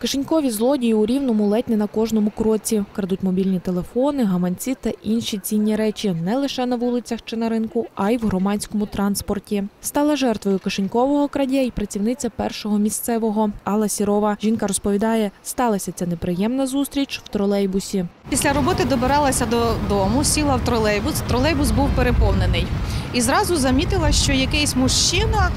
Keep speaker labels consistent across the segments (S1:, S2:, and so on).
S1: Кишенькові злодії у рівному ледь не на кожному кроці. Крадуть мобільні телефони, гаманці та інші цінні речі не лише на вулицях чи на ринку, а й в громадському транспорті. Стала жертвою кишенькового крадія і працівниця першого місцевого Алла Сірова. Жінка розповідає, сталася ця неприємна зустріч в тролейбусі.
S2: Після роботи добиралася додому, сіла в тролейбус. Тролейбус був переповнений. І зразу замітила, що якийсь мужчина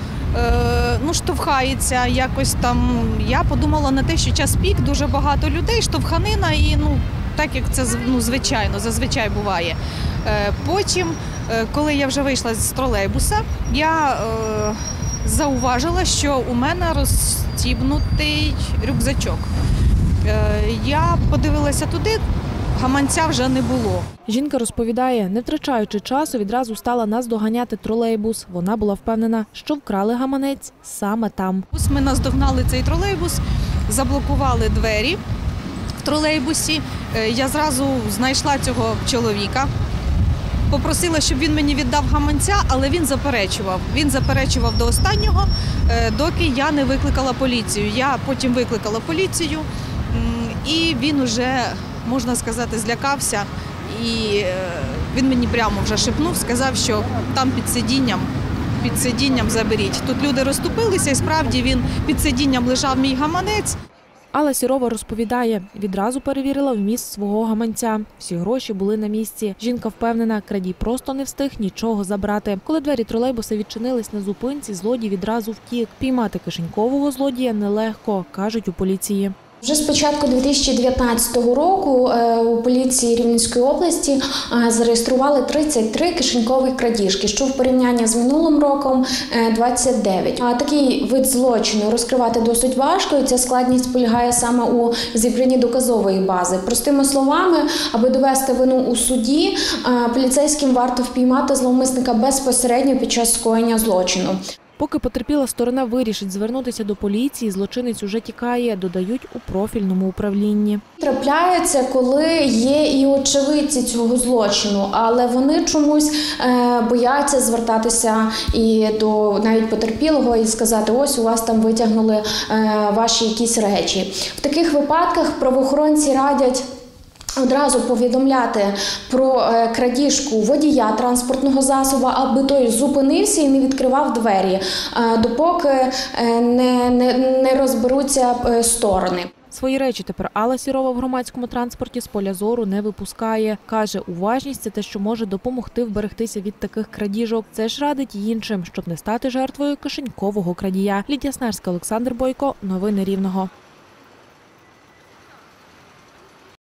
S2: ну, штовхається якось там. Я подумала на те, що час пік, дуже багато людей, штовханина і ну, так як це ну, звичайно, зазвичай буває. Е, потім, е, коли я вже вийшла з тролейбуса, я е, зауважила, що у мене розстібнутий рюкзачок. Е, я подивилася туди, гаманця вже не було.
S1: Жінка розповідає, не втрачаючи часу, відразу стала наздоганяти тролейбус. Вона була впевнена, що вкрали гаманець саме там.
S2: Ось Ми наздогнали цей тролейбус, заблокували двері в тролейбусі. Е, Я зразу знайшла цього чоловіка. Попросила, щоб він мені віддав гаманця, але він заперечував. Він заперечував до останнього, е, доки я не викликала поліцію. Я потім викликала поліцію, і він уже, можна сказати, злякався. І е, він мені прямо вже шепнув, сказав, що там під сидінням, під сидінням заберіть. Тут люди розступилися, і справді він під сидінням лежав мій гаманець.
S1: Алла Сірова розповідає, відразу перевірила вміст свого гаманця. Всі гроші були на місці. Жінка впевнена, крадій просто не встиг нічого забрати. Коли двері тролейбуса відчинились на зупинці, злодій відразу втік. Піймати кишенькового злодія нелегко, кажуть у поліції.
S3: Вже з початку 2019 року е, у поліції Рівненської області е, зареєстрували 33 кишенькових крадіжки, що в порівнянні з минулим роком е, 29. А такий вид злочину розкривати досить важко, і ця складність полягає саме у зібранні доказової бази. Простими словами, аби довести вину у суді, е, поліцейським варто впіймати зловмисника безпосередньо під час скоєння злочину.
S1: Поки потерпіла сторона вирішить звернутися до поліції, злочинець уже тікає, додають у профільному управлінні.
S3: Трапляється, коли є і очевидці цього злочину, але вони чомусь е, бояться звертатися і до навіть потерпілого і сказати: ось у вас там витягнули е, ваші якісь речі. В таких випадках правоохоронці радять. Одразу повідомляти про е, крадіжку водія транспортного засобу, аби той зупинився і не відкривав двері, е, допоки е, не, не, не розберуться сторони.
S1: Свої речі тепер Алла Сірова в громадському транспорті з поля зору не випускає. Каже, уважність це те, що може допомогти вберегтися від таких крадіжок. Це ж радить іншим, щоб не стати жертвою кишенькового крадія. Лідія Снарська, Олександр Бойко. Новини Рівного.